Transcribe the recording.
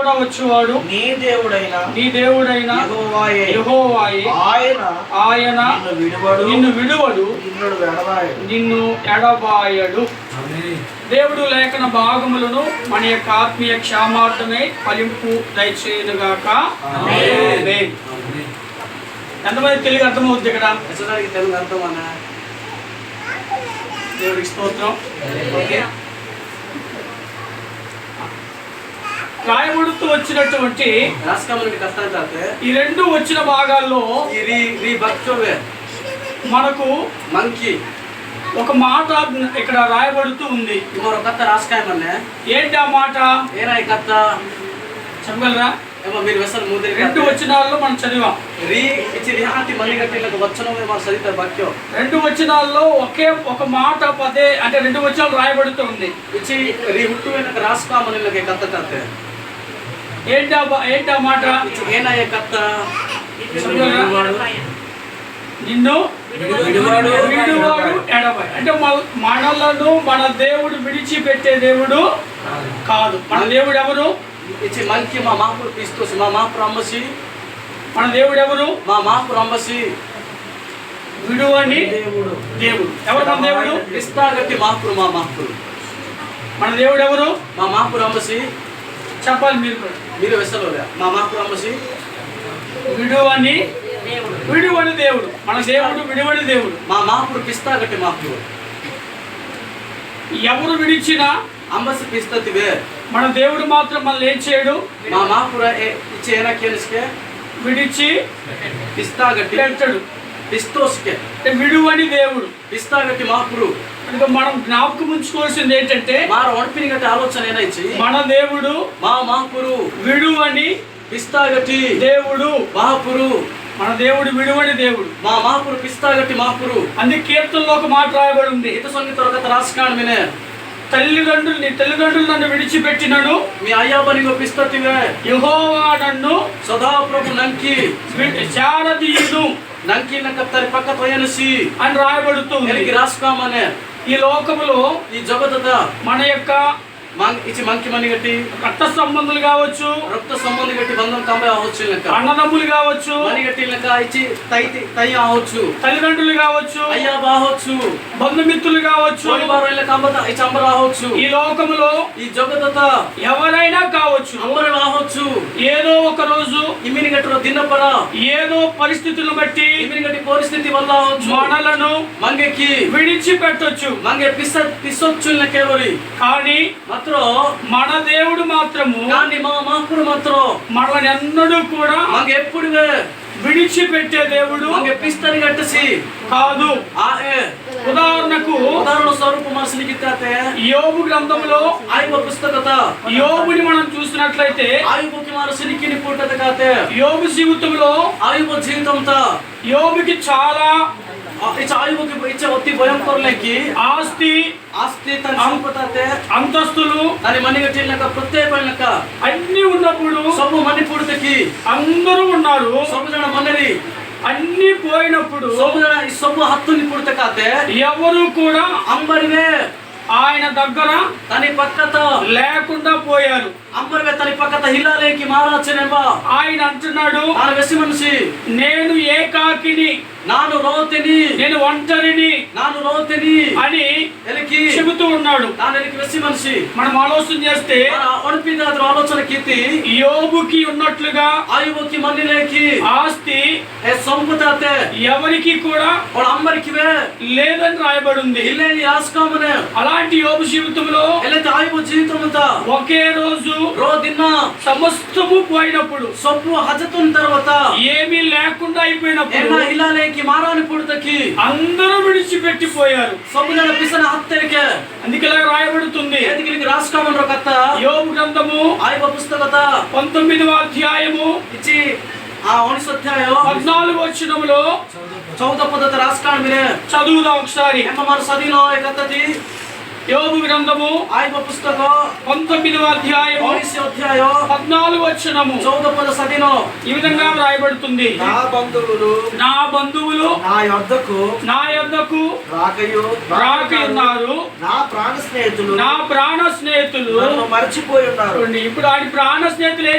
కూడా వచ్చేవాడు. నీ దేవుడైన నీ దేవుడైన యెహోవాయే. యెహోవాయే. ఆయన ఆయన నిన్ను విడువడు. నిన్ను విడువడు. నిన్ను వెడబాయడు నిన్ను ఎడబాయడు. దేవుడు లేఖన భాగములను మన యొక్క ఆత్మీయ క్షేమార్థమే ఫలింపు దయచేయునుగాక. ఆమేన్. ఎంతమంది తెలుగు అర్థమవుతుంది ఇక్కడ? తెలుగు అర్థం అన్న దేవుడికి స్తోత్రం. ఓకే. గాయముడుతూ వచ్చినటువంటి ఈ రెండు వచ్చిన భాగాల్లో మనకు మంకి. ఒక మాట ఇక్కడ రాయబడుతూ ఉంది. కథ రాసుకోమన్నా ఏంటి ఆ మాట? ఏ రాయ కథ చెప్పగలరా? ఏమో మీరు వెసలు ముందు రెండు వచ్చినాల్లో మనం చదివాం. రీ ఇచ్చి రిహాతి మణిగట్టిలకు వచనం మనం చదివితే వాక్యం రెండు వచ్చినాల్లో ఒకే ఒక మాట పదే అంటే రెండు వచనాలు రాయబడుతూ ఉంది. ఇచ్చి రీ హుట్టు వెనక రాసుకోమని కథ కథ ఏంటి మాట? నిన్ను విడువాడు ఎడబాయి. అంటే మన- మనలను మన దేవుడు విడిచిపెట్టే దేవుడు కాదు. మన దేవుడు ఎవరు? ఇచ్చి మంకీ మా మాపుడు పిస్తోసి మా మాపుడు అమ్మసి మన దేవుడు ఎవరు? మా మాపుడు అమ్మసి విడువని దేవుడు. దేవుడు. ఎవరు మన దేవుడు? గట్టి మాపుడు మా మాపుడు మన దేవుడు ఎవరు? మా మాపుడు అమ్మసి చెప్పాలి మీరు మీరు వెసలు మా మాపుడు అమ్మసి విడువని విడువని దేవుడు. మన దేవుడు విడువని దేవుడు. మా మాపుడు పిస్తా గట్టి మాపుడు ఎవరు విడిచినా అంబసి పిస్తతివే. మన దేవుడు మాత్రం మనల్ని ఏం చేయడు? మా మాపుర ఇచ్చే విడిచి పిస్తా గట్టి పెట్టడు పిస్తోస్కే అంటే విడువని దేవుడు పిస్తా గట్టి మాపురు కనుక మనం జ్ఞాపకం ఉంచుకోవాల్సింది ఏంటంటే మార ఒణపిని గట్టి ఆలోచన ఇచ్చి మన దేవుడు మా మాపురు విడువని పిస్తా గట్టి దేవుడు. మాపురు మన దేవుడు విడువని దేవుడు. మా మాపురు పిస్తా గట్టి మాపురు అందుకే కీర్తనలో ఒక మాట రాయబడి ఉంది ఇత సంగీత ఒక రాసుకాండ్ వినే తల్లిదండ్రులు నీ తల్లిదండ్రులు నన్ను విడిచిపెట్టినను. మీ అయ్యాబనిగో పిస్తతివే యెహోవా నన్ను సదా ప్రభు నంకి విడి- పక్క తొయనసి అని రాయబడుతుంది. ఎనికి రాసుకామనే ఈ లోకములో ఈ జగతద? మన యొక్క ఇచ్చి మంకి మని గట్టి రక్త సంబంధులు కావచ్చు. రక్త సంబంధి గట్టి బంధం కంబే అవ్వచ్చు లెక్క. అన్నదమ్ములు కావచ్చు. మని గట్టి లెక్క ఇచ్చి తై తై అవ్వచ్చు. తల్లిదండ్రులు కావచ్చు. అయ్యా బావచ్చు. బంధుమిత్రులు కావచ్చు. అంబర అవ్వచ్చు ఈ లోకములో ఈ జగతత ఎవరైనా కావచ్చు. అంబర అవ్వచ్చు ఏదో ఒక రోజు ఇమిని గట్టి దిన్నపర ఏదో పరిస్థితులను బట్టి ఇమిని గట్టి పరిస్థితి వల్ల మనలను మంగెకి విడిచిపెట్టొచ్చు. మంగే పిస్స పిసొచ్చు కానీ మాత్రం మన దేవుడు మాత్రము కానీ మా మాకుడు మాత్రం మనల్ని ఎన్నడూ కూడా మంగ ఎప్పుడువే విడిచిపెట్టే దేవుడు మంగ పిస్తని కట్టసి. కాదు. ఆ ఏ. ఉదాహరణకు ఉదాహరణ స్వరూప మనసునికి తాతే. యోబు గ్రంథంలో ఆయువ పుస్తకత. యోబుని మనం చూసినట్లయితే ఆయువుకి మన సిరికి పుట్టత కాతే యోబు జీవితంలో ఆయువు జీవితంతో. యోబుకి చాలా ఇచ్చ ఒత్తి భయంకరులకి ఆస్తి ఆస్తి తన సంపతాతే అంతస్తులు దాని మణిగట్టినక ప్రత్యేకమైనక అన్ని ఉన్నప్పుడు సొమ్ము మణి పుడతకి అందరూ ఉన్నారు సొమ్ము జన మన్నరి అన్ని పోయినప్పుడు సొమ్ము జన ఈ సొమ్ము హత్తుని పుడత కాతే ఎవరు కూడా అంబరివే ఆయన దగ్గర తని పక్కత లేకుండా పోయారు అంబరివే తని పక్కత హిల్లాలేకి మహారాజనేమా ఆయన అంటున్నాడు ನಾನು ವೆಸಿ ಮನಸಿ నేను ఏకాకిని ನಾನು ರೋತೆನಿ నేను ఒంటరిని ನಾನು ರೋತೆನಿ అని ಎಲಕಿ చెబుతూ ఉన్నాడు ನಾನು ಎಲಕಿ ವೆಸಿ ಮನಸಿ మనం ఆలోచన చేస్తే ಒಣಪಿದಾದ್ರು ಆಲೋಚನೆ ಕೀತಿ యోబుకి ఉన్నట్లుగా ಆಯುವಕ್ಕೆ ಮಣ್ಣಿಲೇಕಿ ఆస్తి ಎ ಸಂಪುತಾತೆ ఎవరికి కూడా ಅವಳ ಅಂಬರಿಕಿವೆ లేదని రాయబడి ఉంది ಇಲ್ಲೇ ನೀ ರಾಸ್ಕಾಮನೆ అలాంటి యోబు జీవితంలో ಎಲ್ಲೈತೆ ಆಯುವ ಜೀವಿತ ಅಂತ ఒకే రోజు పోయినప్పుడు దిన్న సమస్తము పోయినప్పుడు. సొప్పు హజతున తర్వాత ఏమీ లేకుండా అయిపోయినప్పుడు ఇలాలేకి మారాని పుడతకి? అందరూ విడిచిపెట్టిపోయారు. సొమ్ముల పిసన హత్యకే అందుకే రాయబడుతుంది. ఎదికి రాసుకోమని కథ. యోగు గ్రంథము ఆయన పుస్తకత. పంతొమ్మిదవ అధ్యాయము ఇచ్చి ఆ అనిసత్యాయం పద్నాలుగు వచ్చినములో చౌద పద్ధతి రాసుకోండి మీరే. చదువుదాం ఒకసారి. మరి చదివిన కథది? యోగు గ్రంథము ఆయన పుస్తకం. పంతొమ్మిదవ అధ్యాయం అధ్యాయం పద్నాలుగు వచ్చినము చౌద పద సదిలో ఈ విధంగా రాయబడుతుంది. నా బంధువులు నా బంధువులు నా యొద్దకు నా యొద్దకు రాకయు రాకయున్నారు. నా ప్రాణ స్నేహితులు నా ప్రాణ స్నేహితులు మర్చిపోయి ఉన్నారు. ఇప్పుడు ఆడి ప్రాణ స్నేహితులు